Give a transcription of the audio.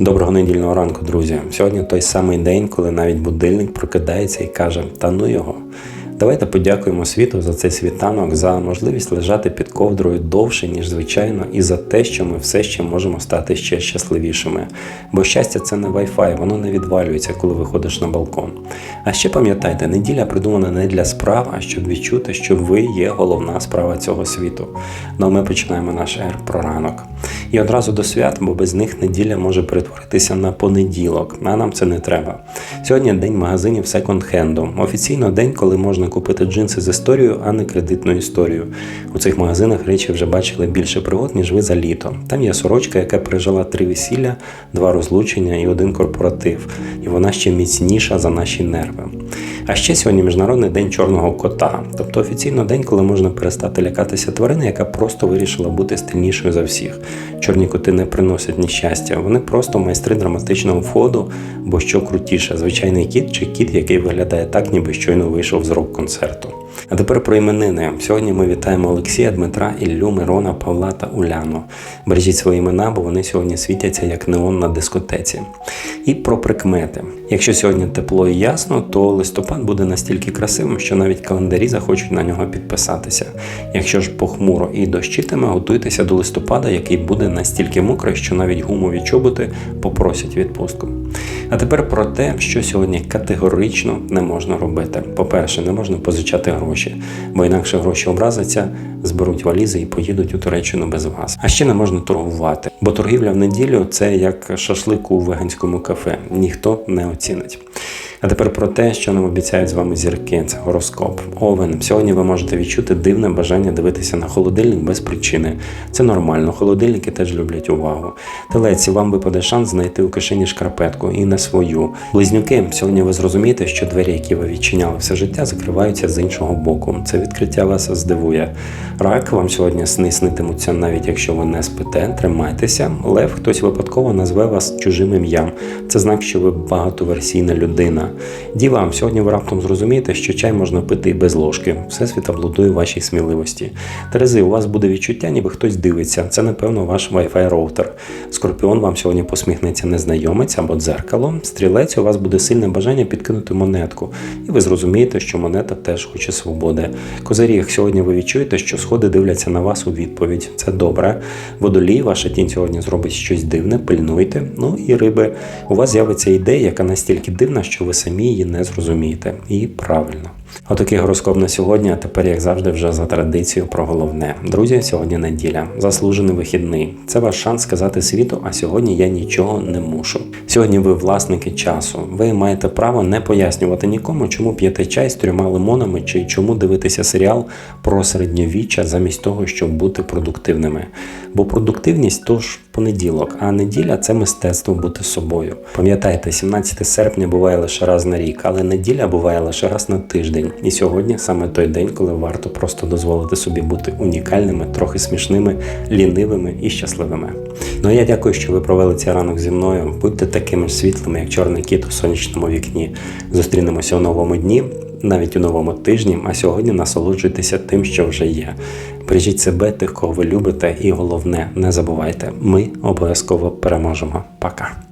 Доброго недільного ранку, друзі. Сьогодні той самий день, коли навіть будильник прокидається і каже: Та ну його. Давайте подякуємо світу за цей світанок, за можливість лежати під ковдрою довше, ніж звичайно, і за те, що ми все ще можемо стати ще щасливішими. Бо щастя це не Wi-Fi, воно не відвалюється, коли виходиш на балкон. А ще пам'ятайте, неділя придумана не для справ, а щоб відчути, що ви є головна справа цього світу. Ну а ми починаємо наш ер про ранок. І одразу до свят, бо без них неділя може перетворитися на понеділок, а нам це не треба. Сьогодні день магазинів секонд-хенду. Офіційно день, коли можна купити джинси з історією, а не кредитну історію. У цих магазинах речі вже бачили більше пригод, ніж ви за літо. Там є сорочка, яка пережила три весілля, два розлучення і один корпоратив. І вона ще міцніша за наші нерви. А ще сьогодні міжнародний день чорного кота, тобто офіційно день, коли можна перестати лякатися тварини, яка просто вирішила бути стильнішою за всіх. Чорні коти не приносять ніщастя, вони просто майстри драматичного входу, бо що крутіше, звичайний кіт чи кіт, який виглядає так, ніби щойно вийшов з рок-концерту. А тепер про іменини. Сьогодні ми вітаємо Олексія, Дмитра, Іллю, Мирона, Павла та Уляну. Бережіть свої імена, бо вони сьогодні світяться як неон на дискотеці. І про прикмети. Якщо сьогодні тепло і ясно, то листопад буде настільки красивим, що навіть календарі захочуть на нього підписатися. Якщо ж похмуро і дощитиме, готуйтеся до листопада, який буде настільки мокрий, що навіть гумові чоботи попросять відпустку. А тепер про те, що сьогодні категорично не можна робити. По-перше, не можна позичати гроші, бо інакше гроші образяться, зберуть валізи і поїдуть у Туреччину без вас. А ще не можна торгувати, бо торгівля в неділю це як шашлик у веганському кафе. Ніхто не оцінить. А тепер про те, що нам обіцяють з вами зірки, це гороскоп. Овен. Сьогодні ви можете відчути дивне бажання дивитися на холодильник без причини. Це нормально, холодильники теж люблять увагу. Телеці, вам випаде шанс знайти у кишені шкарпетку і не свою. Близнюки, сьогодні ви зрозумієте, що двері, які ви відчиняли все життя, закриваються з іншого боку. Це відкриття вас здивує. Рак вам сьогодні сни снитимуться, навіть якщо ви не спите, тримайтеся. Лев, хтось випадково назве вас чужим ім'ям. Це знак, що ви багатоверсійна людина. Діва, сьогодні ви раптом зрозумієте, що чай можна пити і без ложки. Всесвіт аплодує вашій сміливості. Терези, у вас буде відчуття, ніби хтось дивиться. Це, напевно, ваш Wi-Fi роутер. Скорпіон вам сьогодні посміхнеться незнайомець або дзеркало. Стрілець, у вас буде сильне бажання підкинути монетку. І ви зрозумієте, що монета теж хоче свободи. Козиріг, сьогодні ви відчуєте, що сходи дивляться на вас у відповідь. Це добре. Водолій, ваша тінь сьогодні зробить щось дивне, пильнуйте. Ну і риби. У вас з'явиться ідея, яка настільки дивна, що ви самі її не зрозумієте. І правильно. Отакий гороскоп на сьогодні, а тепер, як завжди, вже за традицією про головне. Друзі, сьогодні неділя, заслужений вихідний. Це ваш шанс сказати світу, а сьогодні я нічого не мушу. Сьогодні ви власники часу. Ви маєте право не пояснювати нікому, чому п'єте чай з трьома лимонами чи чому дивитися серіал про середньовіччя замість того, щоб бути продуктивними. Бо продуктивність то ж понеділок, а неділя це мистецтво бути собою. Пам'ятайте, 17 серпня буває лише раз на рік, але неділя буває лише раз на тиждень. І сьогодні саме той день, коли варто просто дозволити собі бути унікальними, трохи смішними, лінивими і щасливими. Ну а я дякую, що ви провели цей ранок зі мною. Будьте такими ж світлими, як чорний кіт у сонячному вікні. Зустрінемося у новому дні, навіть у новому тижні. А сьогодні насолоджуйтеся тим, що вже є. Бережіть себе, тих, кого ви любите, і головне, не забувайте, ми обов'язково переможемо. Пока.